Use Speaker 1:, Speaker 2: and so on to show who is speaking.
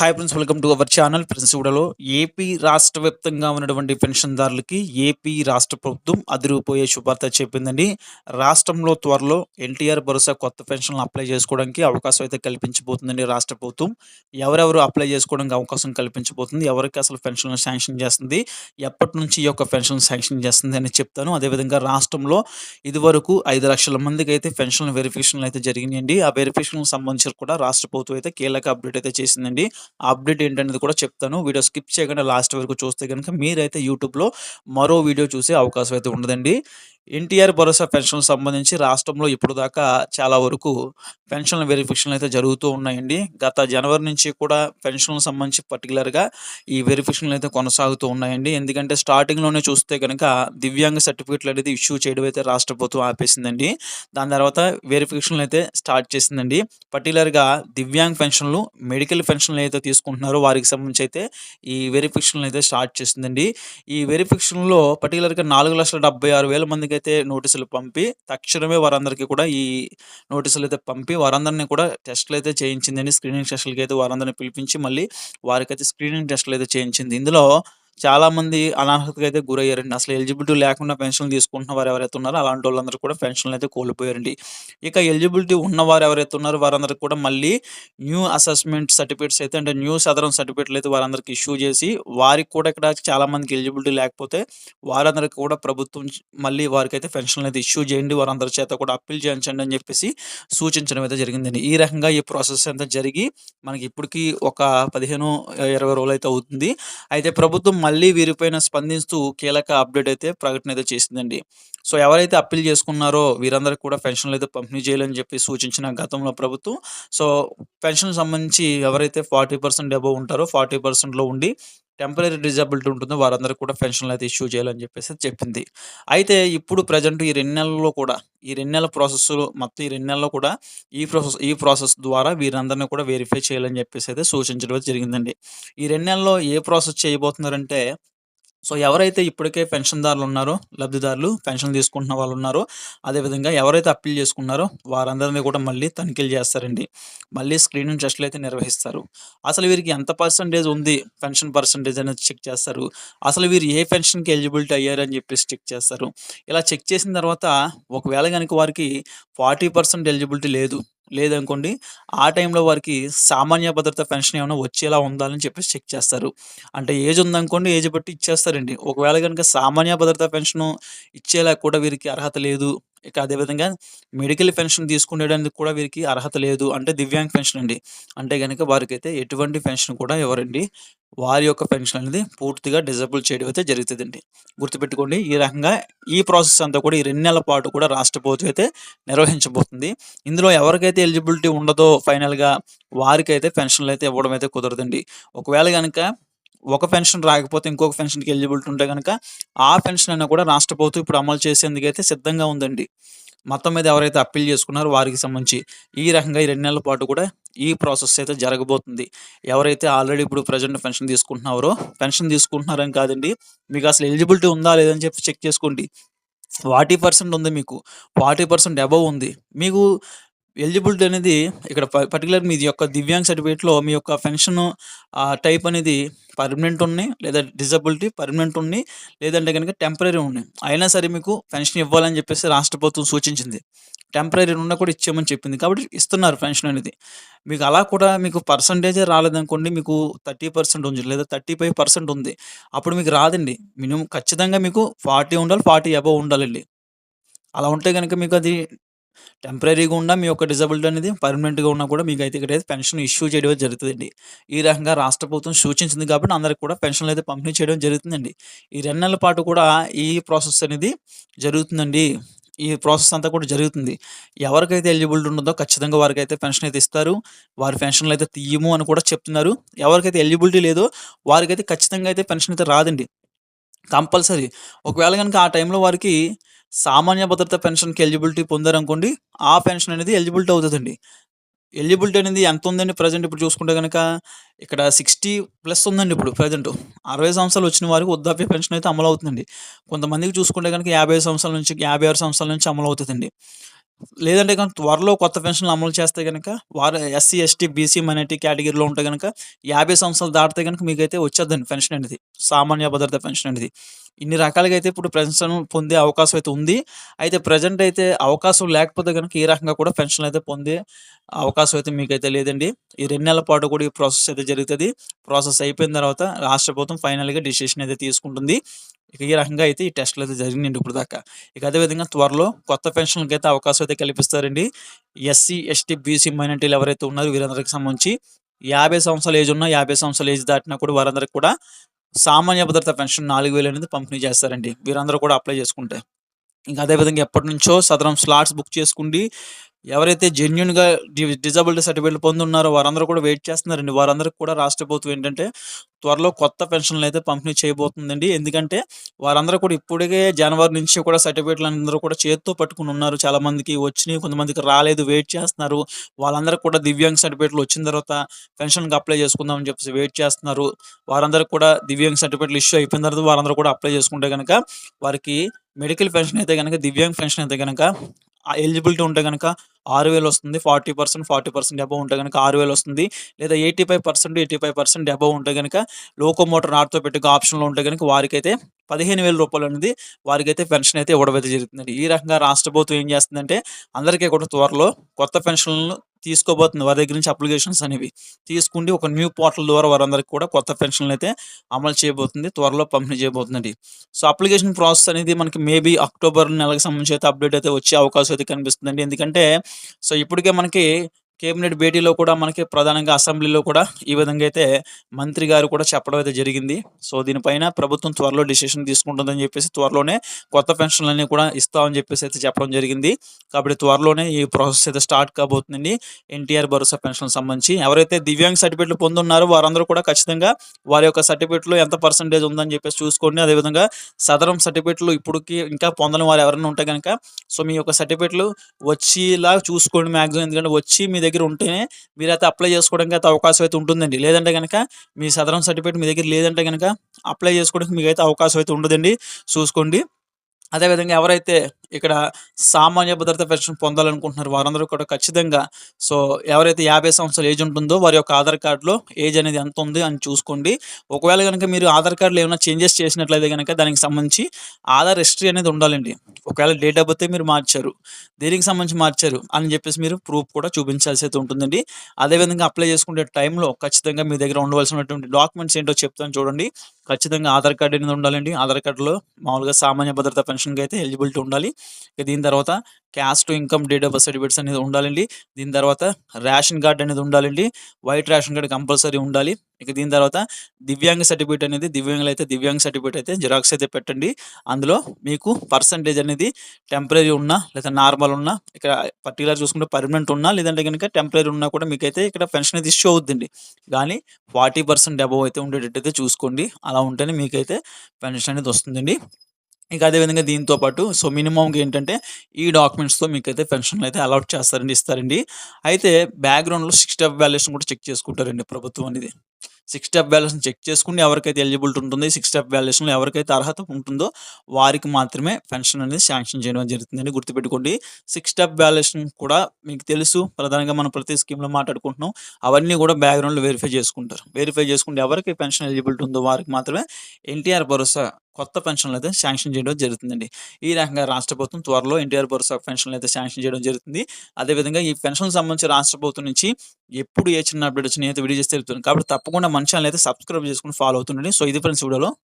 Speaker 1: Hi friends welcome to our channel friends కూడాలో AP రాష్ట్ర వ్యాప్తంగా ఉన్నటువంటి పెన్షన్దారులకి ఏపీ రాష్ట్ర ప్రభుత్వం అదిరిపోయే శుభార్త చెప్పిందండి. రాష్ట్రంలో త్వరలో ఎన్టీఆర్ భరోసా కొత్త పెన్షన్లు అప్లై చేసుకోవడానికి అవకాశం అయితే కల్పించబోతుందండి రాష్ట్ర ప్రభుత్వం. ఎవరెవరు అప్లై చేసుకోవడానికి అవకాశం కల్పించబోతుంది? ఎవరికి అసలు పెన్షన్లు శాంక్షన్ చేస్తుంది? ఎప్పటి నుంచి ఈ యొక్క పెన్షన్ శాంక్షన్ చేస్తుంది అని చెప్తాను. అదేవిధంగా రాష్ట్రంలో ఇదివరకు ఐదు లక్షల మందికి అయితే పెన్షన్ వెరిఫికేషన్లు అయితే జరిగినాయండి. ఆ వెరిఫికేషన్కి సంబంధించి కూడా రాష్ట్ర ప్రభుత్వం అయితే కీలక అప్డేట్ అయితే చేసిందండి. అప్డేట్ ఏంటనేది కూడా చెప్తాను. వీడియో స్కిప్ చేయకుండా లాస్ట్ వరకు చూస్తే కనుక మీరైతే యూట్యూబ్లో మరో వీడియో చూసే అవకాశం అయితే ఉండదండి. ఎన్టీఆర్ భరోసా పెన్షన్ సంబంధించి రాష్ట్రంలో ఇప్పుడు దాకా చాలా వరకు పెన్షన్ వెరిఫికేషన్లు అయితే జరుగుతూ ఉన్నాయండి. గత జనవరి నుంచి కూడా పెన్షన్ సంబంధించి పర్టికులర్గా ఈ వెరిఫికేషన్లు అయితే కొనసాగుతూ ఉన్నాయండి. ఎందుకంటే స్టార్టింగ్లోనే చూస్తే కనుక దివ్యాంగ సర్టిఫికేట్లు అనేది ఇష్యూ చేయడం అయితే రాష్ట్ర ప్రభుత్వం ఆపేసిందండి. దాని తర్వాత వెరిఫికేషన్లు అయితే స్టార్ట్ చేసిందండి. పర్టికులర్గా దివ్యాంగ్ పెన్షన్లు మెడికల్ పెన్షన్లు అయితే తీసుకుంటున్నారో వారికి సంబంధించి అయితే ఈ వెరిఫికేషన్లు అయితే స్టార్ట్ చేసిందండి. ఈ వెరిఫికేషన్లో పర్టికులర్గా నాలుగు లక్షల డెబ్బై ఆరు వేల మందికి అయితే నోటీసులు పంపి తక్షణమే వారందరికీ కూడా ఈ నోటీసులు అయితే పంపి వారందరినీ కూడా టెస్టులు అయితే చేయించిందండి. స్క్రీనింగ్ టెస్టులకి అయితే వారందరిని పిలిపించి మళ్ళీ వారికైతే స్క్రీనింగ్ టెస్టులు అయితే చేయించింది. ఇందులో చాలామంది అనర్హతకు అయితే గురయ్యారండి. అసలు ఎలిజిబిలిటీ లేకుండా పెన్షన్లు తీసుకుంటున్న వారు ఎవరైతే ఉన్నారో అలాంటి వాళ్ళందరూ కూడా పెన్షన్లు అయితే కోల్పోయారండి. ఇక ఎలిజిబిలిటీ ఉన్నవారు ఎవరైతే ఉన్నారో వారందరికి కూడా మళ్ళీ న్యూ అసెస్మెంట్ సర్టిఫికేట్స్ అయితే అంటే న్యూ సదరం సర్టిఫికేట్లు అయితే వారందరికి ఇష్యూ చేసి వారికి కూడా ఇక్కడ చాలా మందికి ఎలిజిబిలిటీ లేకపోతే వారందరికి కూడా ప్రభుత్వం మళ్ళీ వారికి అయితే పెన్షన్లు అయితే ఇష్యూ చేయండి వారందరి చేత కూడా అప్పీల్ చేయించండి అని చెప్పేసి సూచించడం అయితే జరిగిందండి. ఈ రకంగా ఈ ప్రాసెస్ అంతా జరిగి మనకి ఇప్పటికీ ఒక పదిహేను ఇరవై రోజులు అయితే అవుతుంది. అయితే ప్రభుత్వం మళ్ళీ వీరిపైన స్పందిస్తూ కీలక అప్డేట్ అయితే ప్రకటన అయితే చేసిందండి. సో ఎవరైతే అప్పీల్ చేసుకున్నారో వీరందరికీ కూడా పెన్షన్లు అయితే కంటిన్యూ చేయాలని చెప్పి సూచించిన గతంలో ప్రభుత్వం. సో పెన్షన్ సంబంధించి ఎవరైతే ఫార్టీ పర్సెంట్ అబవ్ ఉంటారో ఫార్టీ పర్సెంట్లో ఉండి టెంపరీ డిజబిలిటీ ఉంటుందో వారందరికీ కూడా పెన్షన్లు అయితే ఇష్యూ చేయాలని చెప్పేసి చెప్పింది. అయితే ఇప్పుడు ప్రజెంట్ ఈ రెండు నెలల్లో కూడా ఈ రెండు నెలల ప్రాసెస్లో మొత్తం ఈ రెండు నెలల్లో కూడా ఈ ప్రాసెస్ ఈ ప్రాసెస్ ద్వారా వీరందరినీ కూడా వెరిఫై చేయాలని చెప్పేసి అయితే సూచించడం జరిగిందండి. ఈ రెండు నెలల్లో ఏ ప్రాసెస్ చేయబోతున్నారంటే సో ఎవరైతే ఇప్పటికే పెన్షన్దారులు ఉన్నారో లబ్ధిదారులు పెన్షన్ తీసుకుంటున్న వాళ్ళు ఉన్నారో అదేవిధంగా ఎవరైతే అప్పీల్ చేసుకున్నారో వారందరినీ కూడా మళ్ళీ తనిఖీలు చేస్తారండి. మళ్ళీ స్క్రీనింగ్ టెస్టులు అయితే నిర్వహిస్తారు. అసలు వీరికి ఎంత పర్సంటేజ్ ఉంది? పెన్షన్ పర్సంటేజ్ అనేది చెక్ చేస్తారు. అసలు వీరు ఏ పెన్షన్కి ఎలిజిబిలిటీ అయ్యారని చెప్పేసి చెక్ చేస్తారు. ఇలా చెక్ చేసిన తర్వాత ఒకవేళ కనుక వారికి ఫార్టీ పర్సెంట్ ఎలిజిబిలిటీ లేదు లేదనుకోండి ఆ టైంలో వారికి సామాన్య భద్రత పెన్షన్ ఏమైనా వచ్చేలా ఉండాలని చెప్పేసి చెక్ చేస్తారు. అంటే ఏజ్ ఉందనుకోండి ఏజ్ బట్టి ఇచ్చేస్తారండి. ఒకవేళ కనుక సామాన్య భద్రత పెన్షన్ ఇచ్చేలా కూడా వీరికి అర్హత లేదు ఇక అదేవిధంగా మెడికల్ పెన్షన్ తీసుకునేడానికి కూడా వీరికి అర్హత లేదు. అంటే దివ్యాంగ్ పెన్షన్ అండి. అంటే కనుక వారికైతే ఎటువంటి పెన్షన్ కూడా ఎవరండి? వారి యొక్క పెన్షన్ అనేది పూర్తిగా డిజబుల్ చేయడం అయితే జరుగుతుందండి. గుర్తుపెట్టుకోండి ఈ రకంగా ఈ ప్రాసెస్ అంతా కూడా ఈ రెండు నెలల పాటు కూడా రాష్ట్ర ప్రభుత్వం అయితే నిర్వహించబోతుంది. ఇందులో ఎవరికైతే ఎలిజిబిలిటీ ఉండదో ఫైనల్గా వారికైతే పెన్షన్లు అయితే ఇవ్వడం అయితే కుదరదండి. ఒకవేళ కనుక ఒక పెన్షన్ రాకపోతే ఇంకొక పెన్షన్కి ఎలిజిబిలిటీ ఉంటే కనుక ఆ పెన్షన్ అయినా కూడా రాష్ట్ర ప్రభుత్వం ఇప్పుడు అమలు చేసేందుకైతే సిద్ధంగా ఉందండి. మొత్తం మీద ఎవరైతే అప్పీల్ చేసుకున్నారో వారికి సంబంధించి ఈ రకంగా ఈ రెండు నెలల పాటు కూడా ఈ ప్రాసెస్ అయితే జరగబోతుంది. ఎవరైతే ఆల్రెడీ ఇప్పుడు ప్రజెంట్ పెన్షన్ తీసుకుంటున్నారో పెన్షన్ తీసుకుంటున్నారని కాదండి మీకు అసలు ఎలిజిబిలిటీ ఉందా లేదని చెప్పి చెక్ చేసుకోండి. ఫార్టీ పర్సెంట్ ఉంది మీకు. ఫార్టీ పర్సెంట్ అబవ్ ఉంది. మీకు ఎలిజిబిలిటీ అనేది ఇక్కడ పర్టికులర్ మీ యొక్క దివ్యాంగ్ సర్టిఫికేట్లో మీ యొక్క పెన్షన్ టైప్ అనేది పర్మనెంట్ ఉన్నాయి లేదా డిజబిలిటీ పర్మనెంట్ ఉన్నాయి లేదంటే కనుక టెంపరీ ఉన్నాయి. అయినా సరే మీకు పెన్షన్ ఇవ్వాలని చెప్పేసి రాష్ట్ర ప్రభుత్వం సూచించింది. టెంపరీ ఉన్నా కూడా ఇచ్చామని చెప్పింది. కాబట్టి ఇస్తున్నారు పెన్షన్ అనేది. మీకు అలా కూడా మీకు పర్సంటేజే రాలేదనుకోండి మీకు థర్టీ పర్సెంట్ ఉంది లేదా థర్టీ ఫైవ్ పర్సెంట్ ఉంది. అప్పుడు మీకు రాదండి. మినిమం ఖచ్చితంగా మీకు ఫార్టీ ఉండాలి ఫార్టీ అబవ్ ఉండాలండి. అలా ఉంటే కనుక మీకు అది టెంపరీగా ఉన్నా మీ యొక్క డిజబిలిటీ అనేది పర్మనెంట్గా ఉన్నా కూడా మీకు అయితే ఇక్కడ పెన్షన్ ఇష్యూ చేయడం జరుగుతుందండి. ఈ రకంగా రాష్ట్ర ప్రభుత్వం సూచించింది కాబట్టి అందరికి కూడా పెన్షన్లు అయితే పంపిణీ చేయడం జరుగుతుందండి. ఈ రెండు నెలల పాటు కూడా ఈ ప్రాసెస్ అనేది జరుగుతుందండి. ఈ ప్రాసెస్ అంతా కూడా జరుగుతుంది. ఎవరికైతే ఎలిజిబిలిటీ ఉన్నదో ఖచ్చితంగా వారికి అయితే పెన్షన్ అయితే ఇస్తారు. వారి పెన్షన్లు అయితే తీయము అని కూడా చెప్తున్నారు. ఎవరికైతే ఎలిజిబిలిటీ లేదో వారికైతే ఖచ్చితంగా అయితే పెన్షన్ అయితే రాదండి. కంపల్సరీ. ఒకవేళ కనుక ఆ టైంలో వారికి సామాన్య భద్రత పెన్షన్కి ఎలిజిబిలిటీ పొందారనుకోండి ఆ పెన్షన్ అనేది ఎలిజిబిలిటీ అవుతుందండి. ఎలిజిబిలిటీ అనేది ఎంత ఉందండి ప్రజెంట్ ఇప్పుడు చూసుకుంటే కనుక ఇక్కడ సిక్స్టీ ప్లస్ ఉందండి ఇప్పుడు ప్రజెంట్. అరవై సంవత్సరాలు వచ్చిన వారికి వృద్ధాప్య పెన్షన్ అయితే అమలు అవుతుందండి కొంతమందికి చూసుకుంటే కనుక యాభై సంవత్సరాల నుంచి యాభై ఆరు సంవత్సరాల నుంచి అమలు అవుతుందండి లేదంటే కనుక త్వరలో కొత్త పెన్షన్‌లు అమలు చేస్తే కనుక వారు ఎస్సీ, ఎస్టీ, బీసీ, మైనార్టీ కేటగిరీలో ఉంటే గనక 50 సంవత్సరాలు దాటితే కనుక మీకైతే వచ్చేద్దండి పెన్షన్ అనేది. సామాన్య భద్రత పెన్షన్ అనేది. ఇన్ని రకాలుగా అయితే ఇప్పుడు పెన్షన్ పొందే అవకాశం అయితే ఉంది. అయితే ప్రెజెంట్ అయితే అవకాశం లేకపోతే కనుక ఏ రకంగా కూడా పెన్షన్ అయితే పొందే అవకాశం అయితే మీకైతే లేదండి. ఈ రెండు నెలల పాటు కూడా ఈ ప్రాసెస్ అయితే జరుగుతుంది ప్రాసెస్ అయిపోయిన తర్వాత రాష్ట్ర ప్రభుత్వం ఫైనల్‌గా డిసిషన్ అయితే తీసుకుంటుంది. ఇక ఈ రకంగా అయితే ఈ టెస్ట్‌లు అయితే జరిగినాయండి ఇప్పటిదాకా. ఇక అదే విధంగా త్వరలో కొత్త పెన్షన్‌లకైతే అవకాశం అయితే కల్పిస్తారండి. ఎస్సీ, ఎస్టీ, బీసీ, మైనార్టీలు ఎవరైతే ఉన్నారో వీరందరికి సంబంధించి 50 సంవత్సరాల ఏజ్ ఉన్నా యాభై సంవత్సరాల ఏజ్ దాటినా కూడా వారందరికి కూడా సామాన్య భద్రత పెన్షన్ 4000 అనేది పంపిణీ చేస్తారండి. వీరందరూ కూడా అప్లై చేసుకుంటే. ఇంకా అదే విధంగా ఎప్పటినుంచో సదరం స్లాట్స్ బుక్ చేసుకుండి ఎవరైతే జెన్యూన్‌గా డి డిజబిలిటీ సర్టిఫికేట్ పొందున్నారో వారందరూ కూడా వెయిట్ చేస్తున్నారండి. వారందరికి కూడా రాష్ట్ర ప్రభుత్వం ఏంటంటే త్వరలో కొత్త పెన్షన్‌లు అయితే పంపిణీ చేయబోతుందండి. ఎందుకంటే వారందరూ కూడా ఇప్పటికే జనవరి నుంచి కూడా సర్టిఫికేట్‌లు అందరూ కూడా చేత్తో పట్టుకుని ఉన్నారు. చాలా మందికి వచ్చినాయి, కొంతమందికి రాలేదు వెయిట్ చేస్తున్నారు. వాళ్ళందరూ కూడా దివ్యాంగ్ సర్టిఫికేట్‌లు వచ్చిన తర్వాత పెన్షన్‌కి అప్లై చేసుకుందాం అని చెప్పేసి వెయిట్ చేస్తున్నారు. వారందరూ కూడా దివ్యాంగ్ సర్టిఫికేట్‌లు ఇష్యూ అయిపోయిన తర్వాత వారందరూ కూడా అప్లై చేసుకుంటే కనుక వారికి మెడికల్ పెన్షన్ అయితే గనక దివ్యాంగ్ పెన్షన్ అయితే కనుక ఎలిజిబిలిటీ ఉంటే గనుక ఆరు వేలు వస్తుంది. 40% 40% అబోవ్ ఉంటే గనక 6000 వస్తుంది. లేదా 85% 85% అబోవ్ ఉంటే కనుక లోకోమోటర్ ఆర్థోపెడిక్ ఆప్షన్‌లో ఉంటే గనక వారికైతే పదిహేను వేల రూపాయలు అనేది వారికైతే పెన్షన్ అయితే ఇవ్వడం అయితే జరుగుతుంది ఈ రకంగా రాష్ట్ర ప్రభుత్వం ఏం చేస్తుందంటే అందరికీ కూడా త్వరలో కొత్త పెన్షన్‌లను తీసుకోబోతుంది. వారి దగ్గర నుంచి అప్లికేషన్స్ అనేవి. తీసుకుండి ఒక న్యూ పోర్టల్ ద్వారా వారందరికి కూడా కొత్త పెన్షన్‌లు అయితే అమలు చేయబోతుంది. త్వరలో పంపిణీ చేయబోతుందండి. సో, అప్లికేషన్ ప్రాసెస్ అనేది మనకి మేబీ అక్టోబర్ నెలకు సంబంధించి అయితే అప్డేట్ అయితే వచ్చే అవకాశం అయితే కనిపిస్తుందండి. ఎందుకంటే సో, ఇప్పటికే మనకి కేబినెట్ భేటీలో కూడా మనకి ప్రధానంగా అసెంబ్లీలో కూడా ఈ విధంగా అయితే మంత్రి గారు కూడా చెప్పడం అయితే జరిగింది. సో, దీనిపైన ప్రభుత్వం త్వరలో డిసిషన్ తీసుకుంటుందని చెప్పేసి త్వరలోనే కొత్త పెన్షన్‌లన్నీ కూడా ఇస్తామని చెప్పేసి అయితే చెప్పడం జరిగింది. కాబట్టి త్వరలోనే ఈ ప్రాసెస్ అయితే స్టార్ట్ కాబోతుందండి. ఎన్టీఆర్ భరోసా పెన్షన్‌కి సంబంధించి ఎవరైతే దివ్యాంగ్ సర్టిఫికేట్‌లు పొందున్నారో వారందరూ కూడా ఖచ్చితంగా వారి యొక్క సర్టిఫికేట్‌లో ఎంత పర్సెంటేజ్ ఉందని చెప్పేసి చూసుకోండి. అదేవిధంగా సదరం సర్టిఫికేట్‌లు ఇప్పటికి ఇంకా పొందని వారు ఎవరైనా ఉంటే కనుక సో, మీ యొక్క సర్టిఫికేట్‌లు వచ్చేలా చూసుకోండి మాక్సిమం. ఎందుకంటే వచ్చి మీ దగ్గర దగ్గర ఉంటేనే మీరైతే అప్లై చేసుకోవడానికి అయితే అవకాశం అయితే ఉంటుందండి. లేదంటే కనుక మీ సదరం సర్టిఫికేట్ మీ దగ్గర లేదంటే కనుక అప్లై చేసుకోవడానికి మీకైతే అవకాశం అయితే ఉండదండి. చూసుకోండి. అదేవిధంగా ఎవరైతే ఇక్కడ సామాన్య భద్రత పెన్షన్ పొందాలనుకుంటున్నారు వారందరూ కూడా ఖచ్చితంగా సో, ఎవరైతే 50 సంవత్సరాల ఏజ్ ఉంటుందో వారి యొక్క ఆధార్ కార్డులో ఏజ్ అనేది ఎంత ఉంది అని చూసుకోండి. ఒకవేళ కనుక మీరు ఆధార్ కార్డులో ఏమైనా చేంజెస్ చేసినట్లయితే గనక దానికి సంబంధించి ఆధార్ హిస్టరీ అనేది ఉండాలండి. ఒకవేళ డేట్ ఆఫ్ మీరు మార్చారు. దేనికి సంబంధించి మార్చారు అని చెప్పేసి మీరు ప్రూఫ్ కూడా చూపించాల్సి అయితే ఉంటుందండి. అదేవిధంగా అప్లై చేసుకునే టైంలో ఖచ్చితంగా మీ దగ్గర ఉండవలసినటువంటి డాక్యుమెంట్స్ ఏంటో చెప్తాను చూడండి. ఖచ్చితంగా ఆధార్ కార్డ్ అనేది ఉండాలండి. ఆధార్ కార్డులో మామూలుగా సామాన్య భద్రత పెన్షన్‌కి అయితే ఎలిజిబిలిటీ ఉండాలి. ఇక దీని తర్వాత caste, income, date of certificates అనేది ఉండాలండి. దీని తర్వాత రేషన్ కార్డ్ అనేది ఉండాలండి. వైట్ రేషన్ కార్డ్ కంపల్సరీ ఉండాలి. ఇక దీని తర్వాత దివ్యాంగ సర్టిఫికేట్ అనేది దివ్యాంగులైతే దివ్యాంగ సర్టిఫికేట్ అయితే జిరాక్స్ అయితే పెట్టండి. అందులో మీకు పర్సెంటేజ్ అనేది టెంపరరీ ఉన్నా లేదా నార్మల్ ఉన్నా ఇక్కడ పర్టికులర్ చూసుకుంటే పర్మనెంట్ ఉన్నా లేదంటే గనక టెంపరీ ఉన్నా కూడా మీకైతే ఇక్కడ పెన్షన్ అయితే ఇష్యూ అవుతుందండి కానీ ఫార్టీ పర్సెంట్ అబవ్ అయితే ఉండేటట్టు అయితే చూసుకోండి. అలా ఉంటేనే మీకైతే పెన్షన్ అనేది వస్తుందండి. ఇంకా అదే విధంగా దీంతో పాటు సో, మినిమమ్‌గా ఏంటంటే ఈ డాక్యుమెంట్స్‌తో మీకైతే పెన్షన్‌లు అయితే అలాట్ చేస్తారండి. ఇస్తారండి. అయితే బ్యాక్‌గ్రౌండ్‌లో సిక్స్ స్టెప్ వాల్యుయేషన్ కూడా చెక్ చేసుకుంటారండి ప్రభుత్వం అనేది. సిక్స్ స్టెప్ వాల్యుయేషన్ చెక్ చేసుకుని ఎవరికైతే ఎలిజిబిలిటీ ఉంటుంది సిక్స్ స్టెప్ వాల్యుయేషన్‌లో ఎవరికైతే అర్హత ఉంటుందో వారికి మాత్రమే పెన్షన్ అనేది శాంక్షన్ చేయడం జరుగుతుందని గుర్తుపెట్టుకోండి. సిక్స్ స్టెప్ వాల్యుయేషన్ కూడా మీకు తెలుసు ప్రధానంగా మనం ప్రతి స్కీమ్‌లో మాట్లాడుకుంటున్నాం. అవన్నీ కూడా బ్యాక్‌గ్రౌండ్‌లో వెరిఫై చేసుకుంటారు. వెరిఫై చేసుకుంటే ఎవరికి పెన్షన్ ఎలిజిబిలిటీ ఉందో వారికి మాత్రమే ఎన్టీఆర్ భరోసా కొత్త పెన్షన్‌లు అయితే శాంక్షన్ చేయడం జరుగుతుందండి. ఈ రకంగా రాష్ట్ర ప్రభుత్వం త్వరలో ఎన్టీఆర్ భరోసా పెన్షన్‌లు అయితే శాంక్షన్ చేయడం జరుగుతుంది. అదేవిధంగా ఈ పెన్షన్‌కి సంబంధించి రాష్ట్ర ప్రభుత్వం నుంచి ఎప్పుడు ఏ చిన్న అప్డేట్ వచ్చినా అయితే వీడియో చేసి తెలుపుతాను. కాబట్టి తప్పకుండా మన అయితే సబ్స్క్రైబ్ చేసుకొని ఫాలో అవుతుండండి. సో, ఇది ఫ్రెండ్స్ వీడియోలో